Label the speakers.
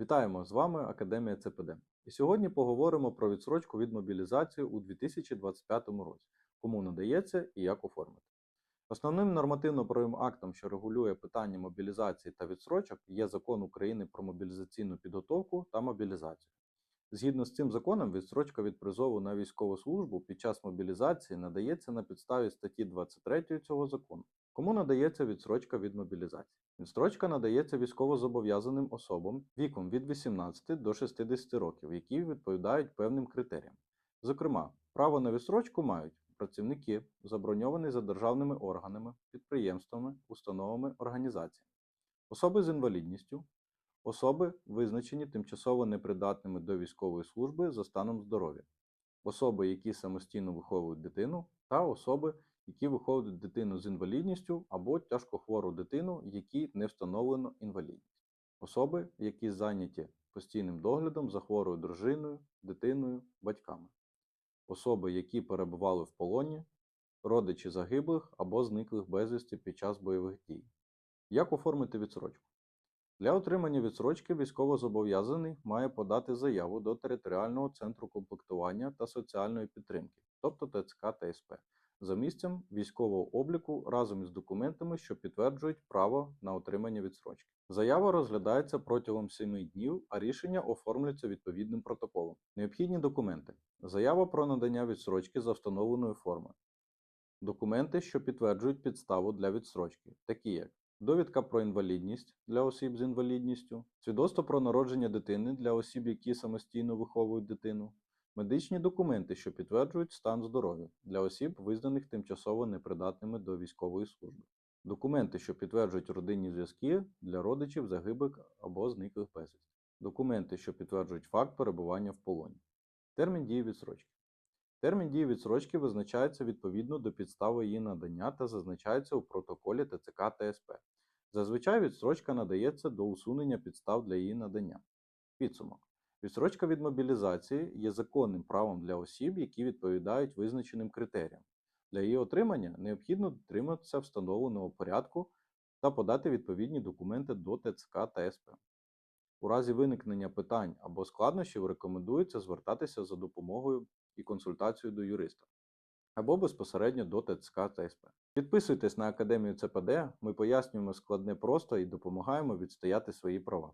Speaker 1: Вітаємо з вами Академія ЦПД. І сьогодні поговоримо про відсрочку від мобілізації у 2025 році, кому надається і як оформити. Основним нормативно-правовим актом, що регулює питання мобілізації та відсрочок, є Закон України про мобілізаційну підготовку та мобілізацію. Згідно з цим законом, відстрочка від призову на військову службу під час мобілізації надається на підставі статті 23 цього закону. Кому надається відстрочка від мобілізації? Відстрочка надається військовозобов'язаним особам віком від 18 до 60 років, які відповідають певним критеріям. Зокрема, право на відстрочку мають працівники, заброньовані за державними органами, підприємствами, установами, організаціями, особи з інвалідністю, особи, визначені тимчасово непридатними до військової служби за станом здоров'я, особи, які самостійно виховують дитину, та особи, які виховують дитину з інвалідністю або тяжкохвору дитину, якій не встановлено інвалідність, особи, які зайняті постійним доглядом за хворою дружиною, дитиною, батьками, особи, які перебували в полоні, родичі загиблих або зниклих безвісти під час бойових дій. Як оформити відсрочку? Для отримання відсрочки військовозобов'язаний має подати заяву до територіального центру комплектування та соціальної підтримки, тобто ТЦК та СП, за місцем військового обліку разом із документами, що підтверджують право на отримання відсрочки. Заява розглядається протягом 7 днів, а рішення оформлюється відповідним протоколом. Необхідні документи: заява про надання відсрочки за встановленою формою, документи, що підтверджують підставу для відсрочки, такі як довідка про інвалідність для осіб з інвалідністю, свідоцтво про народження дитини для осіб, які самостійно виховують дитину, медичні документи, що підтверджують стан здоров'я для осіб, визнаних тимчасово непридатними до військової служби, документи, що підтверджують родинні зв'язки для родичів загиблих або зниклих безвісти, документи, що підтверджують факт перебування в полоні, термін дії відсрочки. Термін дії відсрочки визначається відповідно до підстави її надання та зазначається у протоколі ТЦК та СП. Зазвичай відстрочка надається до усунення підстав для її надання. Підсумок. Відстрочка від мобілізації є законним правом для осіб, які відповідають визначеним критеріям. Для її отримання необхідно дотриматися встановленого порядку та подати відповідні документи до ТЦК та СП. У разі виникнення питань або складнощів рекомендується звертатися за допомогою і консультацією до юриста або безпосередньо до ТЦК та СП. Підписуйтесь на Академію ЦПД, ми пояснюємо складне просто і допомагаємо відстояти свої права.